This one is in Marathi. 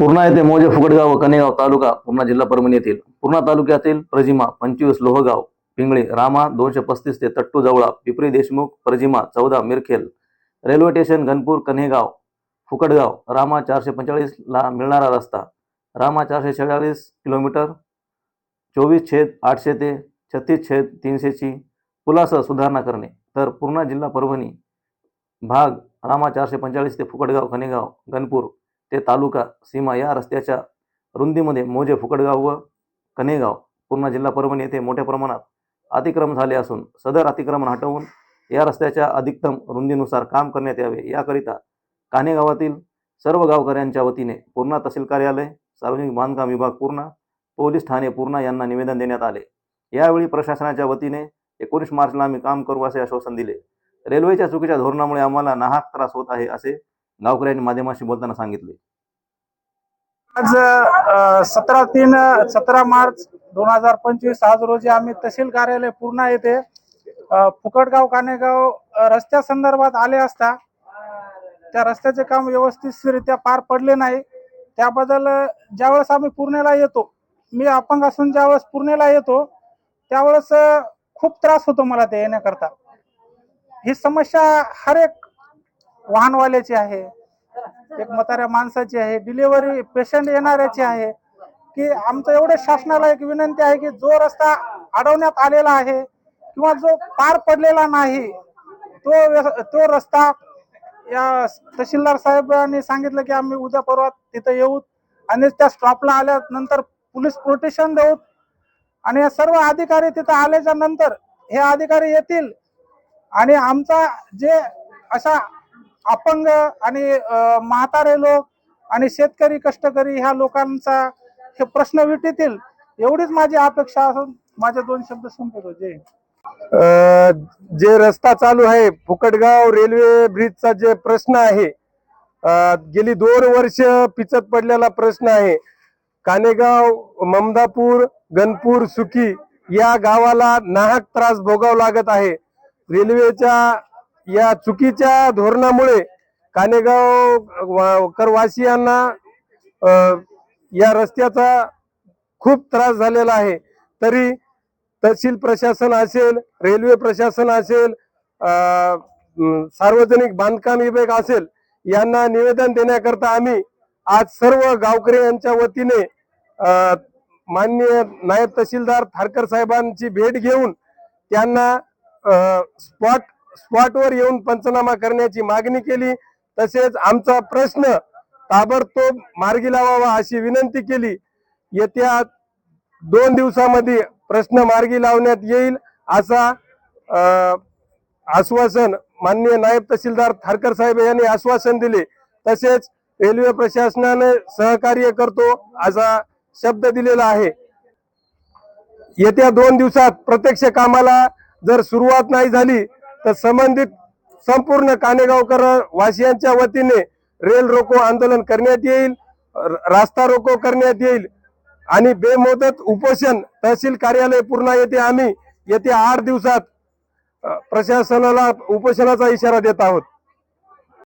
पूर्णा येथे मोजे फुकटगाव व कनेगाव तालुका पूर्णा जिल्हा परभणी येथील. पूर्णा तालुक्यातील प्रजिमा पंचवीस लोहगाव पिंगळे रामा दोनशे पस्तीस ते तट्टू जवळा पिपरी देशमुख प्रजिमा चौदा मिरखेल. रेल्वे स्टेशन गणपूर कन्हेगाव फुकटगाव रामा चारशे पंचेचाळीसला मिळणारा रस्ता. रामा चारशे शेहेचाळीस किलोमीटर चोवीस छेद आठशे ते छत्तीस छेद तीनशेची पुलासह सुधारणा करणे. तर पूर्णा जिल्हा परभणी भाग रामा चारशे पंचेचाळीस ते फुकटगाव कनेगाव गणपूर ते तालुका सीमा या रस्त्याच्या रुंदीमध्ये मोजे फुकटगाव व कनेगाव पूर्णा जिल्हा परभणी येथे मोठ्या प्रमाणात अतिक्रमण झाले असून सदर अतिक्रमण हटवून या रस्त्याच्या अधिकतम रुंदीनुसार काम करण्यात यावे. याकरिता कानेगावातील सर्व गावकऱ्यांच्या वतीने पूर्णा तहसील कार्यालय सार्वजनिक बांधकाम विभाग पूर्णा पोलीस ठाणे पूर्णा यांना निवेदन देण्यात आले. यावेळी प्रशासनाच्या वतीने एकोणीस मार्चला आम्ही काम करू असे आश्वासन दिले. रेल्वेच्या चुकीच्या धोरणामुळे आम्हाला नाहक त्रास होत आहे असे गावकऱ्यांनी माध्यमाशी बोलताना सांगितले. आज सतरा तीन सतरा मार्च दोन हजार पंचवीस आज रोजी आम्ही तहसील कार्यालय पूर्णा येथे फुकटगाव कानेगाव रस्त्या संदर्भात आले असता त्या रस्त्याचे काम व्यवस्थितरित्या पार पडले नाही. त्याबद्दल ज्यावेळेस आम्ही पूर्णेला येतो मी अपंग असून ज्यावेळेस पूर्णेला येतो त्यावेळेस खूप त्रास होतो मला ते येण्याकरता. ही समस्या हर एक वाहनवाल्याची आहे एक म्हाताऱ्या माणसाची आहे डिलिव्हरी पेशंट येणाऱ्याची आहे. की आमचं एवढं शासनाला एक विनंती आहे की जो रस्ता अडवण्यात आलेला आहे किंवा जो पार पडलेला नाही तो तो रस्ता या तहसीलदार साहेबांनी सांगितलं की आम्ही उद्या परवा तिथं येऊ आणि त्या स्टॉपला आल्यानंतर पोलीस प्रोटेक्शन देऊ आणि या सर्व अधिकारी तिथं आल्याच्यानंतर हे अधिकारी येतील आणि आमचा जे अशा अपंग आणि म्हातारे लोक आणि शेतकरी कष्टकरी ह्या लोकांचा हे प्रश्न विटीतील एवढीच माझी अपेक्षा असून माझे दोन शब्द संपत जे जे रस्ता चालू आहे फुकटगाव रेल्वे ब्रिजचा जे प्रश्न आहे गेली दोन वर्ष पिचत पडलेला प्रश्न आहे. कानेगाव ममदापूर गणपूर सुकी या गावाला नाहक त्रास भोगावा लागत आहे. रेल्वेच्या या चुकीच्या धोरणामुळे कानेगाव करवासियांना या रस्त्याचा खूप त्रास झालेला आहे. तरी तहसील प्रशासन असेल रेल्वे प्रशासन असेल सार्वजनिक बांधकाम विभाग असेल यांना निवेदन देण्याकरता आम्ही आज सर्व गावकरी यांच्या वतीने माननीय नायब तहसीलदार थारकर साहेबांची भेट घेऊन त्यांना स्पॉट स्पॉटवर येऊन पंचनामा करण्याची मागणी केली. तसेच आमचा प्रश्न ताबडतोब मार्गी लावावा अशी विनंती केली. येत्या दोन दिवसामध्ये प्रश्न मार्गी लावण्यात येईल असा आश्वासन माननीय नायब तहसीलदार थारकर साहेब यांनी आश्वासन दिले. तसेच रेल्वे प्रशासनाने सहकार्य करतो असा शब्द दिलेला आहे. येत्या दोन दिवसात प्रत्यक्ष कामाला जर सुरुवात नाही झाली तर संबंधित संपूर्ण कानेगावकर वासियांच्या वतीने रेल रोको आंदोलन करण्यात येईल र- रास्ता रोको करण्यात येईल आणि बेमुदत उपोषण तहसील कार्यालय पूर्ण येथे आम्ही येत्या आठ दिवसात प्रशासनाला उपोषणाचा इशारा देत आहोत.